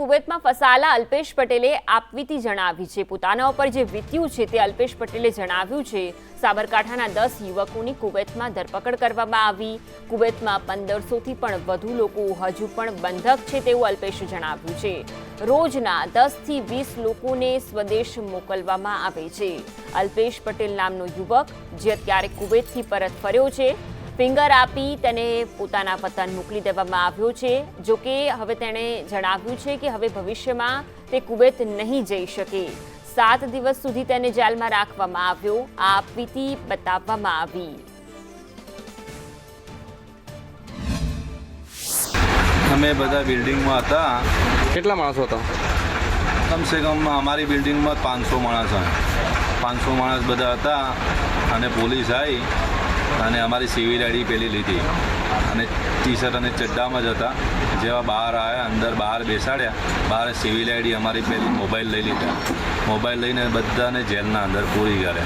કુવૈતમાં ફસાયેલા અલ્પેશ પટેલે આપવીતી જણાવી છે. પોતાના ઉપર જે વીત્યું છે તે અલ્પેશ પટેલે જણાવ્યું છે. સાબરકાંઠાના દસ યુવકોની કુવૈતમાં ધરપકડ કરવામાં આવી. કુવૈતમાં પંદરસોથી પણ વધુ લોકો હજુ પણ બંધક છે તેવું અલ્પેશે જણાવ્યું છે. રોજના દસથી વીસ લોકોને સ્વદેશ મોકલવામાં આવે છે. અલ્પેશ પટેલ નામનો યુવક, જે અત્યારે કુવૈતથી પરત ફર્યો છે ફિંગર આપી તેને પોતાના વતન મોકલી દેવામાં આવ્યો છે. જો કે હવે તેણે જણાવ્યું છે કે હવે ભવિષ્યમાં તે કુવૈત નહીં જઈ શકે. સાત દિવસ સુધી તેને જેલમાં રાખવામાં આવ્યો. આ પ્રીતિ બતાવવામાં આવી. અમે બધા બિલ્ડિંગમાં હતા. કેટલા માણસો હતા? કમસે કમ અમારી બિલ્ડિંગમાં પાંચસો માણસ પાંચસો માણસ બધા હતા અને પોલીસ આવી અને અમારી સિવિલ આઈડી પેલી લીધી. અને ટી શર્ટ અને ચડ્ડામાં જ હતા. જેવા બહાર આવ્યા, અંદર બહાર બેસાડ્યા, બહાર સિવિલ આઈડી અમારી પેલી મોબાઈલ લઈ લીધા. મોબાઈલ લઈને બધાને જેલના અંદર પૂરી કર્યા.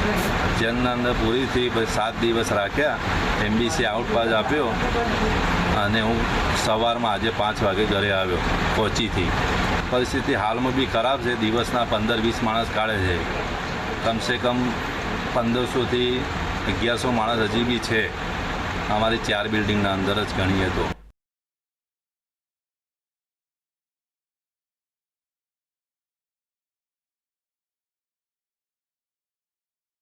જેલના અંદર પૂરી થઈ પછી સાત દિવસ રાખ્યા. એમબીસી આઉટ પાસ આપ્યો અને હું સવારમાં આજે પાંચ વાગે ઘરે આવ્યો કોચીથી પરિસ્થિતિ હાલમાં બી ખરાબ છે. દિવસના પંદર વીસ માણસ કાઢે છે. કમસે કમ પંદરસોથી અગિયારસો માણસ હજી બી છે. અમારી ચાર બિલ્ડિંગના અંદર જ ગણીએ તો.